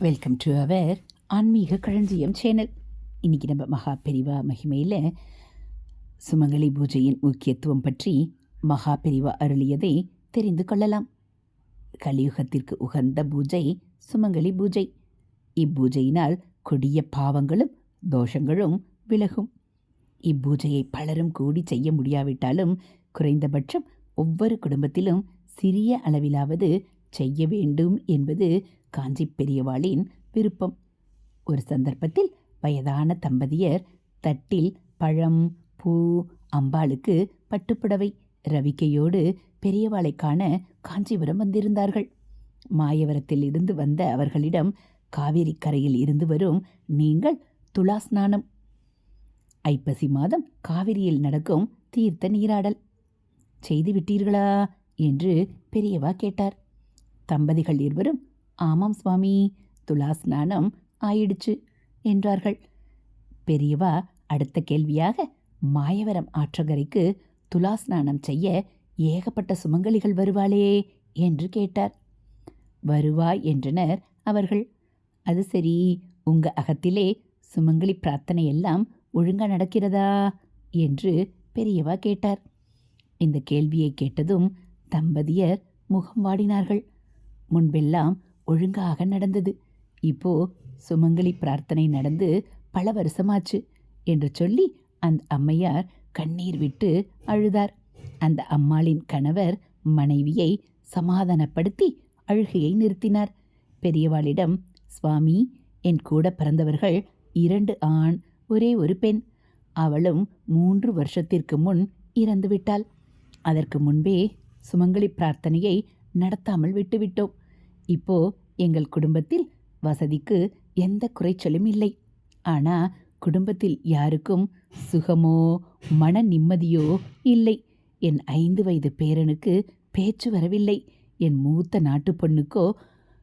Welcome to our ஆன்மீக களஞ்சியம் channel இன்றைக்கி நம்ம மகா பெரிவா மகிமையில் சுமங்கலி பூஜையின் முக்கியத்துவம் பற்றி மகா பெரிவா அருளியதை தெரிந்து கொள்ளலாம். கலியுகத்திற்கு உகந்த பூஜை சுமங்கலி பூஜை. இப்பூஜையினால் கொடிய பாவங்களும் தோஷங்களும் விலகும். இப்பூஜையை பலரும் கூடி செய்ய முடியாவிட்டாலும் குறைந்தபட்சம் ஒவ்வொரு குடும்பத்திலும் சிறிய அளவிலாவது செய்ய வேண்டும் என்பது காஞ்சி பெரியவாளின் விருப்பம். ஒரு சந்தர்ப்பத்தில் வயதான தம்பதியர் தட்டில் பழம் பூ அம்பாளுக்கு பட்டுப்புடவை ரவிக்கையோடு பெரியவாளை காண காஞ்சிபுரம் வந்திருந்தார்கள். மாயவரத்தில் இருந்து வந்த அவர்களிடம் காவேரி கரையில் இருந்து வரும் நீங்கள் துளாஸ்நானம் ஐப்பசி மாதம் காவிரியில் நடக்கும் தீர்த்த நீராடல். செய்து விட்டீர்களா? என்று பெரியவா கேட்டார். தம்பதிகள் இருவரும் ஆமாம் சுவாமி துலா ஸ்நானம் ஆயிடுச்சு என்றார்கள். பெரியவா அடுத்த கேள்வியாக மாயவரம் ஆற்றகரைக்கு துலா ஸ்நானம் செய்ய ஏகப்பட்ட சுமங்கலிகள் வருவாளே என்று கேட்டார். வருவாய் என்றனர் அவர்கள். அது சரி உங்க அகத்திலே சுமங்கலி பிரார்த்தனை எல்லாம் ஒழுங்கா நடக்கிறதா என்று பெரியவா கேட்டார். இந்த கேள்வியை கேட்டதும் தம்பதியர் முகம் வாடினார்கள். முன்பெல்லாம் ஒழுங்காக நடந்தது. இப்போ சுமங்கலி பிரார்த்தனை நடந்து பல வருஷமாச்சு என்று சொல்லி அந்த அம்மையார் கண்ணீர் விட்டு அழுதார். அந்த அம்மாளின் கணவர் மனைவியை சமாதானப்படுத்தி அழுகையை நிறுத்தினார். பெரியவாளிடம் சுவாமி என் கூட பிறந்தவர்கள் இரண்டு ஆண் ஒரே ஒரு பெண். அவளும் மூன்று வருஷத்திற்கு முன் இறந்துவிட்டாள். அதற்கு முன்பே சுமங்கலி பிரார்த்தனையை நடத்தாமல் விட்டுவிட்டோம். இப்போ எங்கள் குடும்பத்தில் வசதிக்கு எந்த குறைச்சலும் இல்லை. ஆனா குடும்பத்தில் யாருக்கும் சுகமோ மன நிம்மதியோ இல்லை. என் ஐந்து வயது பேரனுக்கு பேச்சு வரவில்லை. என் மூத்த நாட்டு பொண்ணுக்கோ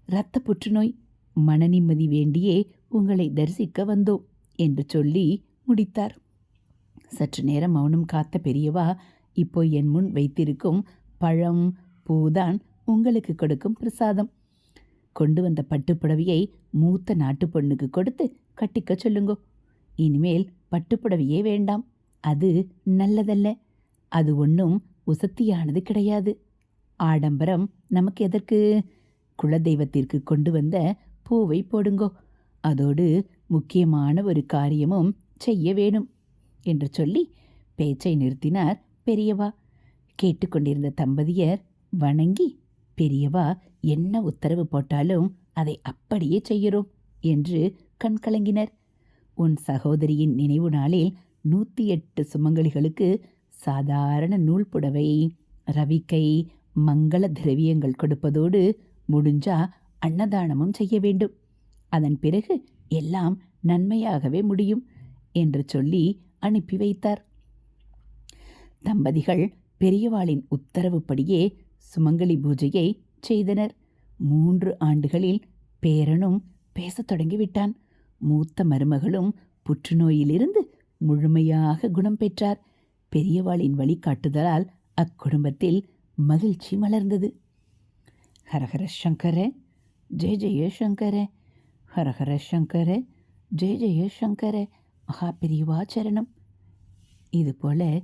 இரத்த புற்றுநோய். மன நிம்மதி வேண்டியே உங்களை தரிசிக்க வந்தோம் என்று சொல்லி முடித்தார். சற்று நேரம் மௌனம் காத்த பெரியவா இப்போ என் முன் வைத்திருக்கும் பழம் பூதான் உங்களுக்கு கொடுக்கும் பிரசாதம். கொண்டு வந்த பட்டுப்புடவையை மூத்த நாட்டு பொண்ணுக்கு கொடுத்து கட்டிக்க சொல்லுங்கோ. இனிமேல் பட்டுப்புடவையே வேண்டாம். அது நல்லதல்ல. அது ஒன்றும் உசத்தியானது கிடையாது. ஆடம்பரம் நமக்கு எதற்கு? குலதெய்வத்திற்கு கொண்டு வந்த பூவை போடுங்கோ. அதோடு முக்கியமான ஒரு காரியமும் செய்ய வேணும் என்று சொல்லி பேச்சை நிறுத்தினார் பெரியவா. கேட்டுக்கொண்டிருந்த தம்பதியர் வணங்கி பெரியவா என்ன உத்தரவு போட்டாலும் அதை அப்படியே செய்கிறோம் என்று கண் கலங்கினர். உன் சகோதரியின் நினைவு நாளில் நூற்றி எட்டு சுமங்கலிகளுக்கு சாதாரண நூல் புடவை ரவிக்கை மங்கள திரவியங்கள் கொடுப்பதோடு முடிஞ்சா அன்னதானமும் செய்ய வேண்டும். அதன் பிறகு எல்லாம் நன்மையாகவே முடியும் என்று சொல்லி அனுப்பி வைத்தார். தம்பதிகள் பெரியவாளின் உத்தரவுப்படியே சுமங்கலி பூஜையை செய்தனர். மூன்று ஆண்டுகளில் பேரனும் பேசத் தொடங்கிவிட்டான். மூத்த மருமகளும் புற்றுநோயிலிருந்து முழுமையாக குணம் பெற்றார். பெரியவாளின் வழிகாட்டுதலால் அக்குடும்பத்தில் மகிழ்ச்சி மலர்ந்தது. ஹரஹர சங்கர ஜெய ஜெய சங்கர ஹரஹர சங்கர ஜெய ஜெய சங்கர மகா பெரியவா சரணம். இதுபோல்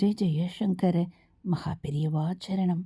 ஜெய ஜெயசங்கர மகா பெரியவா சரணம்.